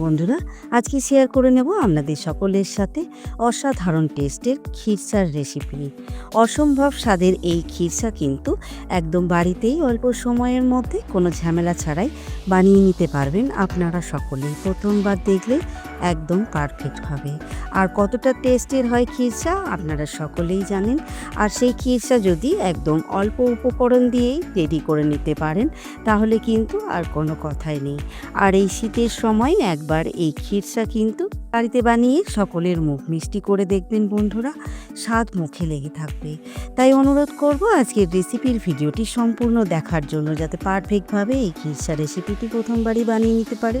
বন্ধুরা, আজকে শেয়ার করে নেব আপনাদের সকলের সাথে অসাধারণ টেস্টের খিরসার রেসিপি অসম্ভব স্বাদের এই খিরসা কিন্তু একদম বাড়িতেই অল্প সময়ের মধ্যে কোনো ঝামেলা ছাড়াই বানিয়ে নিতে পারবেন আপনারা সকলেই। প্রথমবার দেখলে একদম পারফেক্ট হবে। আর কতটা টেস্টের হয় খিরসা আপনারা সকলেই জানেন। আর সেই খিরসা যদি একদম অল্প উপকরণ দিয়েই রেডি করে নিতে পারেন, তাহলে কিন্তু আর কোনো কথাই নেই। আর এই শীতের সময় একবার এই খিরসা কিন্তু বাড়িতে বানিয়ে সকলের মুখ মিষ্টি করে দেখবেন বন্ধুরা, স্বাদ মুখে লেগে থাকবে। তাই অনুরোধ করব আজকের রেসিপির ভিডিওটি সম্পূর্ণ দেখার জন্য যাতে পারফেক্টভাবে এই খিরসা রেসিপিটি প্রথমবারই বানিয়ে নিতে পারে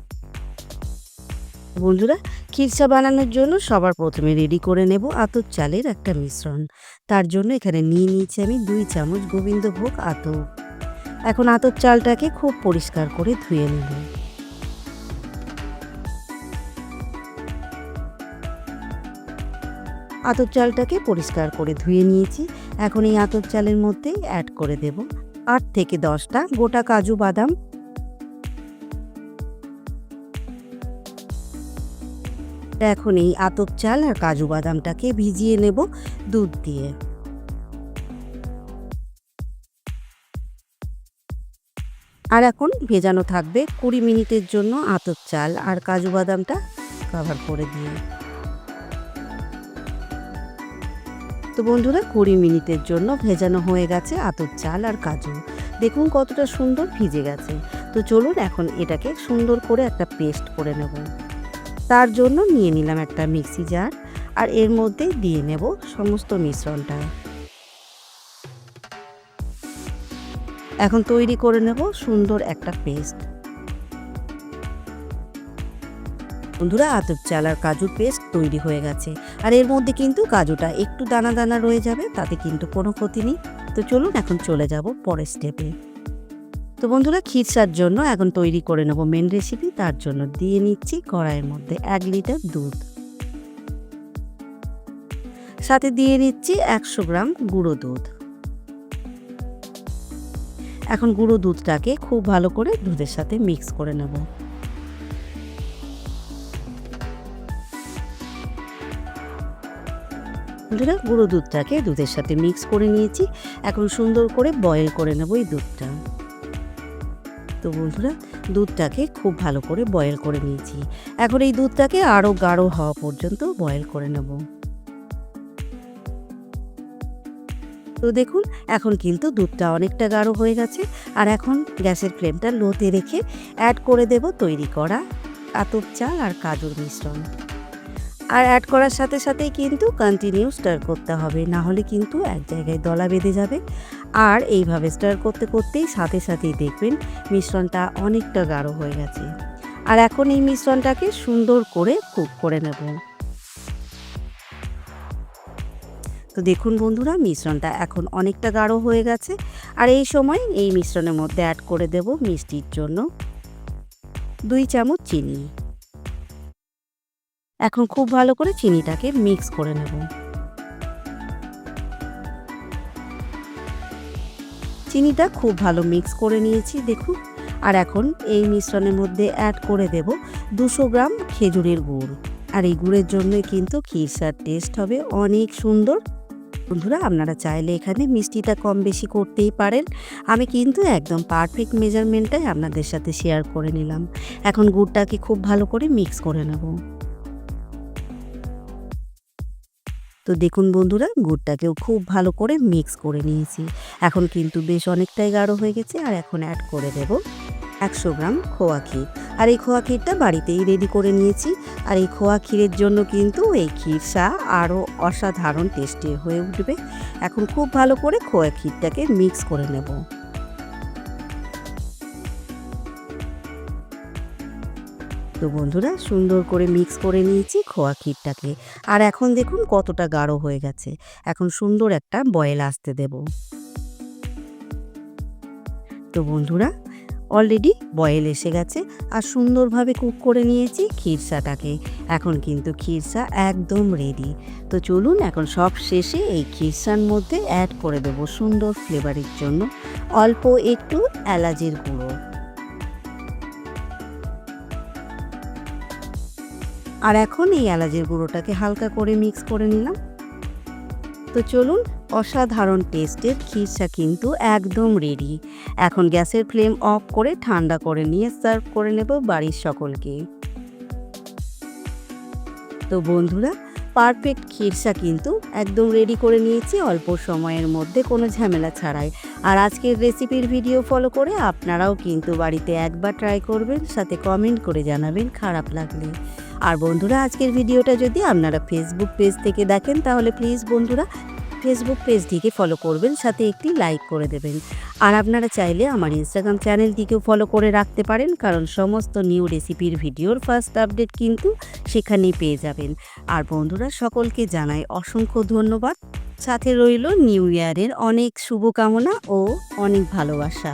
বন্ধুরা খিরসা বানানোর জন্য সবার প্রথমে রেডি করে নেব আতপ চালের একটা মিশ্রণ। তার জন্য এখানে নিয়ে নিয়েছি আমি দুই চামচ গোবিন্দভোগ আতপ। এখন আতপ চালটাকে খুব পরিষ্কার করে ধুয়ে নেব। আতপ চালটাকে পরিষ্কার করে ধুয়ে নিয়েছি। এখন এই আতপ চালের মধ্যে অ্যাড করে দেব আট থেকে দশটা গোটা কাজু বাদাম এখন এই আতপ চাল আর কাজু বাদামটাকে ভিজিয়ে নেব দুধ দিয়ে। আর এখন ভেজানো থাকবে কুড়ি মিনিটের জন্য আতপ চাল আর কাজু বাদামটা কভার করে দিয়ে। তো বন্ধুরা, কুড়ি মিনিটের জন্য ভেজানো হয়ে গেছে আতর চাল আর কাজু। দেখুন কতটা সুন্দর ভিজে গেছে। তো চলুন এখন এটাকে সুন্দর করে একটা পেস্ট করে নেব। তার জন্য নিয়ে নিলাম একটা মিক্সি জার আর এর মধ্যে দিয়ে নেব সমস্ত মিশ্রণটা। এখন তৈরি করে নেব সুন্দর একটা পেস্ট। বন্ধুরা, আতপ চাল আর পেস্ট তৈরি হয়ে গেছে। আর এর মধ্যে কিন্তু কাজুটা একটু দানা দানা রয়ে যাবে, তাতে কিন্তু কোনো ক্ষতি নেই। তো চলুন এখন চলে যাব পরের স্টেপে তো বন্ধুরা খিরসার জন্য এখন তৈরি করে নেব মেন রেসিপি তার জন্য দিয়ে নিচ্ছি কড়াইয়ের মধ্যে এক লিটার দুধ। সাথে দিয়ে নিচ্ছি একশো গ্রাম গুঁড়ো দুধ। এখন গুঁড়ো দুধটাকে খুব ভালো করে দুধের সাথে মিক্স করে নেব। বন্ধুরা গুঁড়ো দুধটাকে দুধের সাথে মিক্স করে নিয়েছি, এখন সুন্দর করে বয়েল করে নেব এই দুধটা। তো বন্ধুরা, দুধটাকে খুব ভালো করে বয়েল করে নিয়েছি। এখন এই দুধটাকে আরও গাঢ় হওয়া পর্যন্ত বয়েল করে নেব। তো দেখুন, এখন কিন্তু দুধটা অনেকটা গাঢ় হয়ে গেছে। আর এখন গ্যাসের ফ্লেমটা লোতে রেখে অ্যাড করে দেব তৈরি করা আতপ চাল আর কাজুর মিশ্রণ। আর অ্যাড করার সাথে সাথেই কিন্তু কন্টিনিউ স্টার করতে হবে। না হলে কিন্তু এক জায়গায় দলা বেঁধে যাবে। আর এইভাবে স্টার করতে করতেই সাথে সাথেই দেখবেন মিশ্রণটা অনেকটা গাঢ় হয়ে গেছে। আর এখন এই মিশ্রণটাকে সুন্দর করে কুক করে নেব। তো দেখুন বন্ধুরা, মিশ্রণটা এখন অনেকটা গাঢ় হয়ে গেছে। আর এই সময় এই মিশ্রণের মধ্যে অ্যাড করে দেব মিষ্টির জন্য দুই চামচ চিনি। এখন খুব ভালো করে চিনিটাকে মিক্স করে নেব। চিনিটা খুব ভালো মিক্স করে নিয়েছি, দেখুন। আর এখন এই মিশ্রণের মধ্যে অ্যাড করে দেব দুশো গ্রাম খেজুরের গুড়। আর এই গুড়ের জন্য কিন্তু খিরসার টেস্ট হবে অনেক সুন্দর। বন্ধুরা, আপনারা চাইলে এখানে মিষ্টিটা কম বেশি করতেই পারেন। আমি কিন্তু একদম পারফেক্ট মেজারমেন্টটাই আপনাদের সাথে শেয়ার করে নিলাম। এখন গুড়টাকে খুব ভালো করে মিক্স করে নেব। তো দেখুন বন্ধুরা, গুড়টাকেও খুব ভালো করে মিক্স করে নিয়েছি। এখন কিন্তু বেশ অনেকটাই গাঢ় হয়ে গেছে, আর এখন অ্যাড করে দেব একশো গ্রাম খোয়া ক্ষীর। আর এই খোয়া ক্ষীরটা বাড়িতেই রেডি করে নিয়েছি। আর এই খোয়া ক্ষীরের জন্য কিন্তু এই ক্ষীর ক্ষীরসা আরও অসাধারণ টেস্টি হয়ে উঠবে। এখন খুব ভালো করে খোয়া ক্ষীরটাকে মিক্স করে নেব। তো বন্ধুরা, সুন্দর করে মিক্স করে নিয়েছি খোয়া ক্ষীরটাকে। আর এখন দেখুন কতটা গাঢ় হয়ে গেছে। এখন সুন্দর একটা বয়েল আসতে দেব। তো বন্ধুরা অলরেডি বয়েল এসে গেছে। আর সুন্দরভাবে কুক করে নিয়েছি ক্ষীরসাটাকে। এখন কিন্তু ক্ষীরসা একদম রেডি তো চলুন এখন সব শেষে এই ক্ষীরসার মধ্যে অ্যাড করে দেব সুন্দর ফ্লেভারের জন্য। অল্প একটু এলাচের গুঁড়ো। আর এখন এই এলাচের গুঁড়োটাকে হালকা করে মিক্স করে নিলাম। তো চলুন, অসাধারণ টেস্টের খিরসা কিন্তু একদম রেডি এখন গ্যাসের ফ্লেম অফ করে ঠান্ডা করে নিয়ে সার্ভ করে নেব বাড়ির সকলকে। তো বন্ধুরা পারফেক্ট খিরসা কিন্তু একদম রেডি করে নিয়েছি অল্প সময়ের মধ্যে, কোনো ঝামেলা ছাড়াই। আর আজকের রেসিপির ভিডিও ফলো করে আপনারাও কিন্তু বাড়িতে একবার ট্রাই করবেন, সাথে কমেন্ট করে জানাবেন খারাপ লাগলে। আর বন্ধুরা, আজকের ভিডিওটা যদি আপনারা ফেসবুক পেজ থেকে দেখেন, তাহলে প্লিজ বন্ধুরা ফেসবুক পেজটিকে ফলো করবেন, সাথে একটি লাইক করে দেবেন। আর আপনারা চাইলে আমার ইনস্টাগ্রাম চ্যানেলটিকেও ফলো করে রাখতে পারেন, কারণ সমস্ত নিউ রেসিপির ভিডিওর ফার্স্ট আপডেট কিন্তু সেখানেই পেয়ে যাবেন। আর বন্ধুরা, সকলকে জানাই অসংখ্য ধন্যবাদ। সাথে রইল নিউ ইয়ারের অনেক শুভকামনা ও অনেক ভালোবাসা।